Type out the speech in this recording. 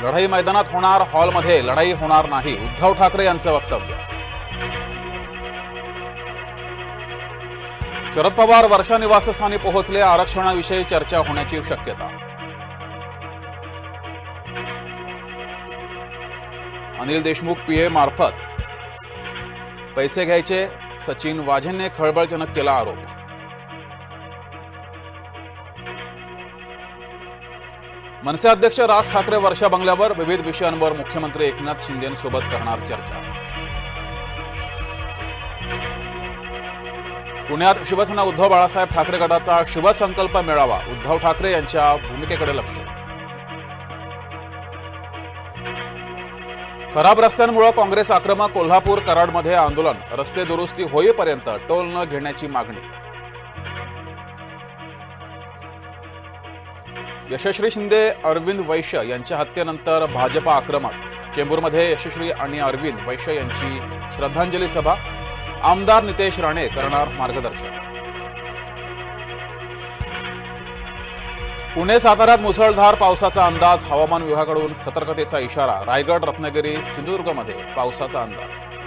लढाई मैदानात होणार हॉलमध्ये लढाई होणार नाही उद्धव ठाकरे यांचं वक्तव्य. शरद पवार वर्षा निवासस्थानी पोहोचले आरक्षणाविषयी चर्चा होण्याची शक्यता. अनिल देशमुख पीए मार्फत. पैसे घ्यायचे सचिन वाझेंने खळबळजनक केला आरोप. मनसे अध्यक्ष राज ठाकरे वर्षा बंगल्यावर विविध विषयांवर मुख्यमंत्री एकनाथ शिंदेसोबत करणार चर्चा. पुण्यात शिवसेना उद्धव बाळासाहेब ठाकरे गटाचा शिवसंकल्प मेळावा उद्धव ठाकरे यांच्या भूमिकेकडे लक्ष. खराब रस्त्यांमुळे काँग्रेस आक्रमक कोल्हापूर कराडमध्ये आंदोलन रस्ते दुरुस्ती होईपर्यंत टोल न घेण्याची मागणी. यशस्वी शिंदे अरविंद वैश्य यांच्या हत्येनंतर भाजपा आक्रमक. चेंबूरमध्ये यशस्वी आणि अरविंद वैश्य यांची श्रद्धांजली सभा. आमदार नितेश राणे करणार मार्गदर्शन. पुणे साताऱ्यात मुसळधार पावसाचा अंदाज. हवामान विभागाकडून सतर्कतेचा इशारा. रायगड रत्नागिरी सिंधुदुर्गमध्ये पावसाचा अंदाज.